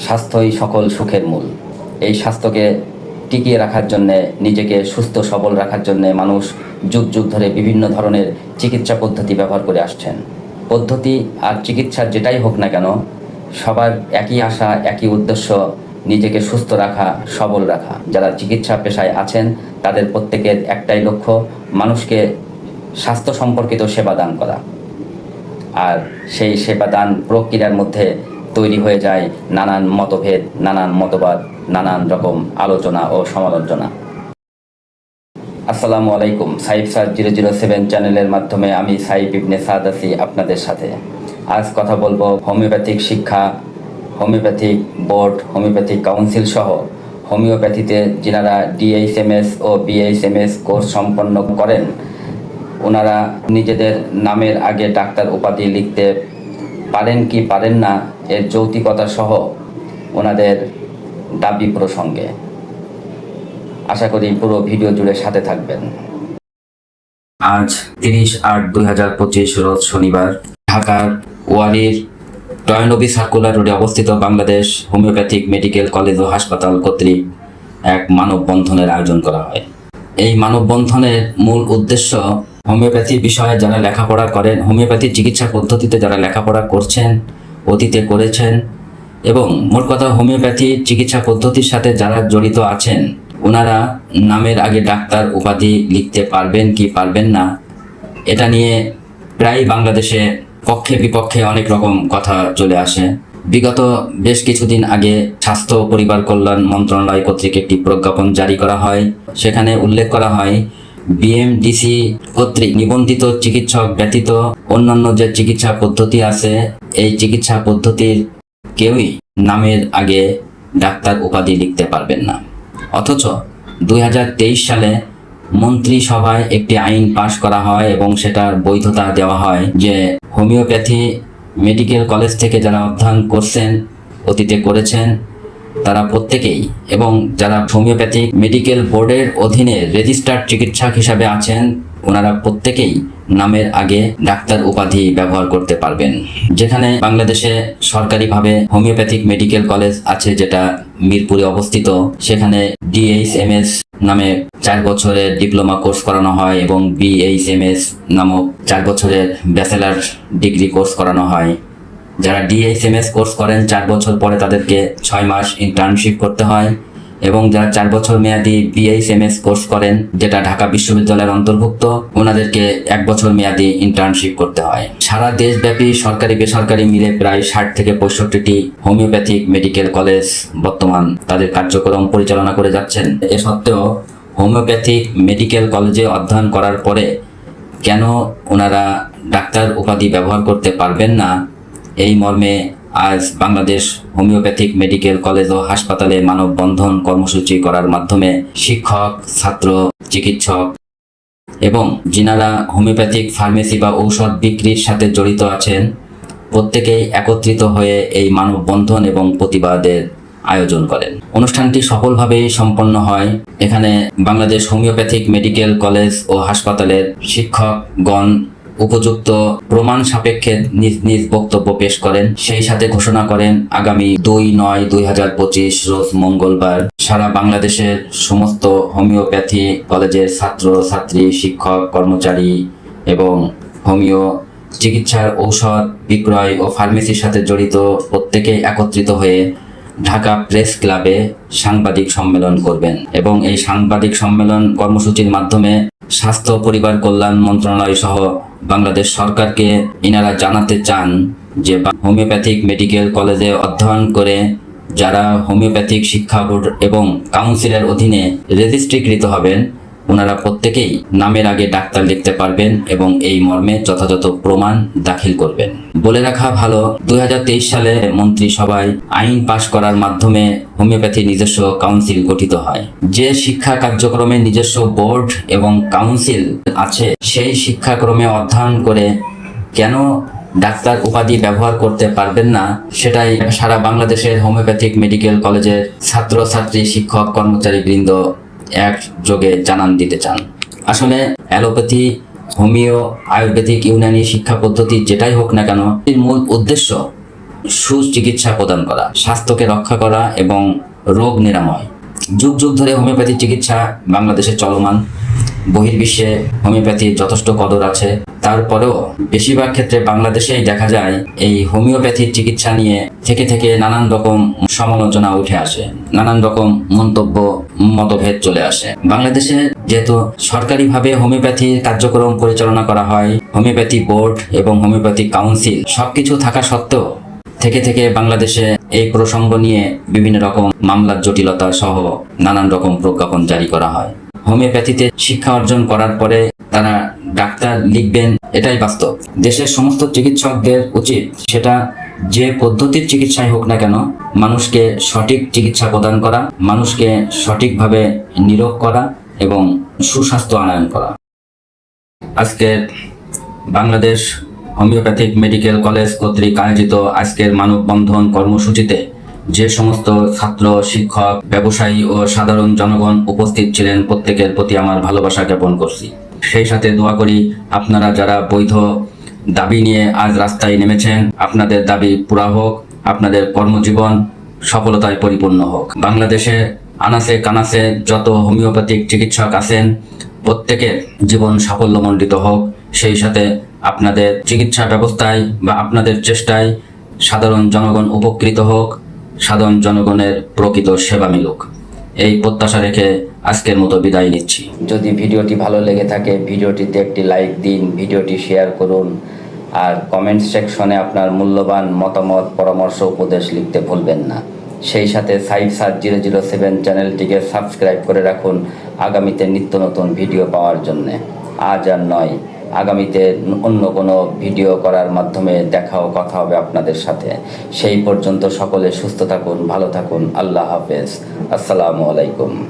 স্বাস্থ্যই সকল সুখের মূল। এই স্বাস্থ্যকে টিকিয়ে রাখার জন্যে, নিজেকে সুস্থ, সবল রাখার জন্যে মানুষ যুগ যুগ ধরে বিভিন্ন ধরনের চিকিৎসা পদ্ধতি ব্যবহার করে আসছেন। পদ্ধতি আর চিকিৎসার যেটাই হোক না কেন, সবার একই আশা, একই উদ্দেশ্য, নিজেকে সুস্থ রাখা, সবল রাখা। যারা চিকিৎসা পেশায় আছেন, তাদের প্রত্যেকের একটাই লক্ষ্য, মানুষকে স্বাস্থ্য সম্পর্কিত সেবা দান করা। আর সেই সেবাদান প্রক্রিয়ার মধ্যে তৈরি হয়ে যায় নানান মতভেদ, নানান মতবাদ, নানান রকম আলোচনা ও সমালোচনা। আসসালামু আলাইকুম। Saif sir zero zero seven চ্যানেলের মাধ্যমে আমি সাইফ ইবনে সাদ আছি আপনাদের সাথে। আজ কথা বলব হোমিওপ্যাথিক শিক্ষা, হোমিওপ্যাথিক বোর্ড, হোমিওপ্যাথিক কাউন্সিল সহ। হোমিওপ্যাথিতে যিনারা ডিএইচএমএস ও বিএইচএমএস কোর্স সম্পন্ন করেন ওনারা নিজেদের নামের আগে ডাক্তার উপাধি লিখতে পারেন কি পারেন না এর যৌক্তিকতা সহ ওনাদের দাবি প্রসঙ্গে। আশা করি পুরো ভিডিও জুড়ে সাথে থাকবেন। আজ তিরিশ আট দুই হাজার পঁচিশ রোজ শনিবার ঢাকার ওয়ারির টয়নবী সার্কুলার রোডে অবস্থিত বাংলাদেশ হোমিওপ্যাথিক মেডিকেল কলেজ ও হাসপাতাল কর্তৃক এক মানববন্ধনের আয়োজন করা হয়। এই মানববন্ধনের মূল উদ্দেশ্য হোমিওপ্যাথি বিষয়ে যারা লেখাপড়া করেন, হোমিওপ্যাথি চিকিৎসা পদ্ধতিতে যারা লেখাপড়া করছেন, অতীতে করেছেন এবং মোট কথা হোমিওপ্যাথি চিকিৎসা পদ্ধতির সাথে যারা জড়িত আছেন, ওনারা নামের আগে ডাক্তার উপাধি লিখতে পারবেন কি পারবেন না, এটা নিয়ে প্রায় বাংলাদেশে পক্ষে বিপক্ষে অনেক রকম কথা চলে আসে। বিগত বেশ কিছুদিন আগে স্বাস্থ্য পরিবার কল্যাণ মন্ত্রণালয় কর্তৃক একটি প্রজ্ঞাপন জারি করা হয়। সেখানে উল্লেখ করা হয় বিএমডিসি কর্তৃক নিবন্ধিত চিকিৎসক ব্যতীত অন্যান্য যে চিকিৎসা পদ্ধতি আছে, এই চিকিৎসা পদ্ধতির কেউই নামের আগে ডাক্তার উপাধি লিখতে পারবেন না। অথচ দুই হাজার তেইশ সালে মন্ত্রিসভায় একটি আইন পাশ করা হয় এবং সেটার বৈধতা দেওয়া হয় যে হোমিওপ্যাথি মেডিকেল কলেজ থেকে যারা অধ্যয়ন করছেন, অতীতে করেছেন তারা প্রত্যেকেই এবং যারা হোমিওপ্যাথিক মেডিকেল বোর্ডের অধীনে রেজিস্টার্ড চিকিৎসক হিসাবে আছেন, ওনারা প্রত্যেকেই নামের আগে ডাক্তার উপাধি ব্যবহার করতে পারবেন। যেখানে বাংলাদেশে সরকারিভাবে হোমিওপ্যাথিক মেডিকেল কলেজ আছে যেটা মিরপুরে অবস্থিত। সেখানে ডিএইচএমএস নামে চার বছরের ডিপ্লোমা কোর্স করানো হয় এবং বিএইচএমএস নামক চার বছরের ব্যাচেলার ডিগ্রি কোর্স করানো হয়। যারা ডিএইচএমএস কোর্স করেন, চার বছর পরে তাদেরকে ছয় মাস ইন্টার্নশিপ করতে হয়। এবং যারা চার বছর মেয়াদি বিএইচএমএস কোর্স করেন, যেটা ঢাকা বিশ্ববিদ্যালয়ের অন্তর্ভুক্ত, ওনাদেরকে এক বছর মেয়াদি ইন্টার্নশিপ করতে হয়। সারা দেশব্যাপী সরকারি, বেসরকারি মিলে প্রায় ষাট থেকে পঁয়ষট্টিটি হোমিওপ্যাথিক মেডিকেল কলেজ বর্তমান তাদের কার্যক্রম পরিচালনা করে যাচ্ছেন। এ সত্ত্বেও হোমিওপ্যাথিক মেডিকেল কলেজে অধ্যয়ন করার পরে কেন ওনারা ডাক্তার উপাধি ব্যবহার করতে পারবেন না এই মর্মে আজ বাংলাদেশ হোমিওপ্যাথিক মেডিকেল কলেজ ও হাসপাতালে মানববন্ধন কর্মসূচি করার মাধ্যমে শিক্ষক, ছাত্র, চিকিৎসক এবং যিনারা হোমিওপ্যাথিক ফার্মেসি বা ঔষধ বিক্রির সাথে জড়িত আছেন, প্রত্যেকেই একত্রিত হয়ে এই মানববন্ধন এবং প্রতিবাদের আয়োজন করেন। অনুষ্ঠানটি সফলভাবেই সম্পন্ন হয়। এখানে বাংলাদেশ হোমিওপ্যাথিক মেডিকেল কলেজ ও হাসপাতালের শিক্ষকগণ উপযুক্ত প্রমাণ সাপেক্ষে নিজ নিজ বক্তব্য পেশ করেন। সেই সাথে ঘোষণা করেন, আগামী দুই নয় দুই হাজার পঁচিশ রোজ মঙ্গলবার সারা বাংলাদেশের সমস্ত হোমিওপ্যাথি কলেজের ছাত্র, ছাত্রী, শিক্ষক, কর্মচারী এবং হোমিও চিকিৎসার ঔষধ বিক্রয় ও ফার্মেসির সাথে জড়িত প্রত্যেকেই একত্রিত হয়ে ঢাকা প্রেস ক্লাবে সাংবাদিক সম্মেলন করবেন এবং এই সাংবাদিক সম্মেলন কর্মসূচির মাধ্যমে স্বাস্থ্য, পরিবার কল্যাণ মন্ত্রণালয় সহ বাংলাদেশ সরকারকে ইনারা জানাতে চান যে হোমিওপ্যাথিক মেডিকেল কলেজে অধ্যয়ন করে যারা হোমিওপ্যাথিক শিক্ষা বোর্ড এবং কাউন্সিলের অধীনে রেজিস্ট্রিকৃত হবেন ওনারা প্রত্যেকেই নামের আগে ডাক্তার লিখতে পারবেন এবং এই মর্মে যথাযথ প্রমাণ দাখিল করবেন। বলে রাখা ভালো, দুই সালে মন্ত্রিসভায় আইন পাশ করার মাধ্যমে হোমিওপ্যাথি নিজস্ব কাউন্সিল গঠিত হয়। যে শিক্ষা কার্যক্রমে নিজস্ব বোর্ড এবং কাউন্সিল আছে, সেই শিক্ষাক্রমে অধ্যয়ন করে কেন ডাক্তার উপাধি ব্যবহার করতে পারবেন না, সেটাই সারা বাংলাদেশের হোমিওপ্যাথিক মেডিকেল কলেজের ছাত্র ছাত্রী শিক্ষক কর্মচারী বৃন্দ এক যোগে জানান দিতে চান। আসলে অ্যালোপ্যাথি, হোমিও, আয়ুর্বেদিক, ইউনানি শিক্ষা পদ্ধতি যেটাই হোক না কেন, এর মূল উদ্দেশ্য সুচিকিৎসা প্রদান করা, স্বাস্থ্যকে রক্ষা করা এবং রোগ নিরাময়। যুগ যুগ ধরে হোমিওপ্যাথি চিকিৎসা বাংলাদেশে চলমান। বহির্বিশ্বে হোমিওপ্যাথির যথেষ্ট কদর আছে। তারপরেও বেশিরভাগ ক্ষেত্রে বাংলাদেশেই দেখা যায় এই হোমিওপ্যাথির চিকিৎসা নিয়ে থেকে থেকে নানান রকম সমালোচনা উঠে আসে, নানান রকম মন্তব্য, মতভেদ চলে আসে। বাংলাদেশে যেহেতু সরকারিভাবে হোমিওপ্যাথির কার্যক্রম পরিচালনা করা হয়, হোমিওপ্যাথি বোর্ড এবং হোমিওপ্যাথি কাউন্সিল সবকিছু থাকা সত্ত্বেও থেকে থেকে বাংলাদেশে এই প্রসঙ্গ নিয়ে বিভিন্ন রকম মামলার জটিলতা সহ নানান রকম প্রজ্ঞাপন জারি করা হয়। হোমিওপ্যাথিতে শিক্ষা অর্জন করার পরে তারা ডাক্তার লিখবেন, এটাই বাস্তব। দেশের সমস্ত চিকিৎসকদের উচিত সেটা যে পদ্ধতির চিকিৎসাই হোক না কেন, মানুষকে সঠিক চিকিৎসা প্রদান করা, মানুষকে সঠিকভাবে নিরোগ করা এবং সুস্বাস্থ্য আনয়ন করা। আজকের বাংলাদেশ হোমিওপ্যাথিক মেডিকেল কলেজ কর্তৃক আয়োজিত আজকের মানববন্ধন কর্মসূচিতে যে সমস্ত ছাত্র, শিক্ষক, ব্যবসায়ী ও সাধারণ জনগণ উপস্থিত ছিলেন, প্রত্যেকের প্রতি আমার ভালোবাসা জ্ঞাপন করছি। সেই সাথে দোয়া করি আপনারা যারা বৈধ দাবি নিয়ে আজ রাস্তায় নেমেছেন, আপনাদের দাবি পুরা হোক, আপনাদের কর্মজীবন সফলতায় পরিপূর্ণ হোক। বাংলাদেশে আনাসে কানাসে যত হোমিওপ্যাথিক চিকিৎসক আছেন, প্রত্যেকের জীবন সাফল্যমণ্ডিত হোক। সেই সাথে আপনাদের চিকিৎসা ব্যবস্থায় বা আপনাদের চেষ্টায় সাধারণ জনগণ উপকৃত হোক। সাধারণ জনগণের প্রকৃত সেবা মিলুক। এই প্রত্যাশা রেখে আজকের মতো বিদায় নিচ্ছি। যদি ভিডিওটি ভালো লেগে থাকে, ভিডিওটিতে একটি লাইক দিন, ভিডিওটি শেয়ার করুন, আর কমেন্ট সেকশনে আপনার মূল্যবান মতামত, পরামর্শ, উপদেশ লিখতে ভুলবেন না। সেই সাথে ফাইভ সাত জিরো জিরো সেভেন চ্যানেলটিকে সাবস্ক্রাইব করে রাখুন আগামীতে নিত্য নতুন ভিডিও পাওয়ার জন্যে। আজ আর নয়। আগামীতে অন্য কোনো ভিডিও করার মাধ্যমে দেখাও, কথা হবে আপনাদের সাথে। সেই পর্যন্ত সকলে সুস্থ থাকুন, ভালো থাকুন। আল্লাহ হাফেজ। আসসালামু আলাইকুম।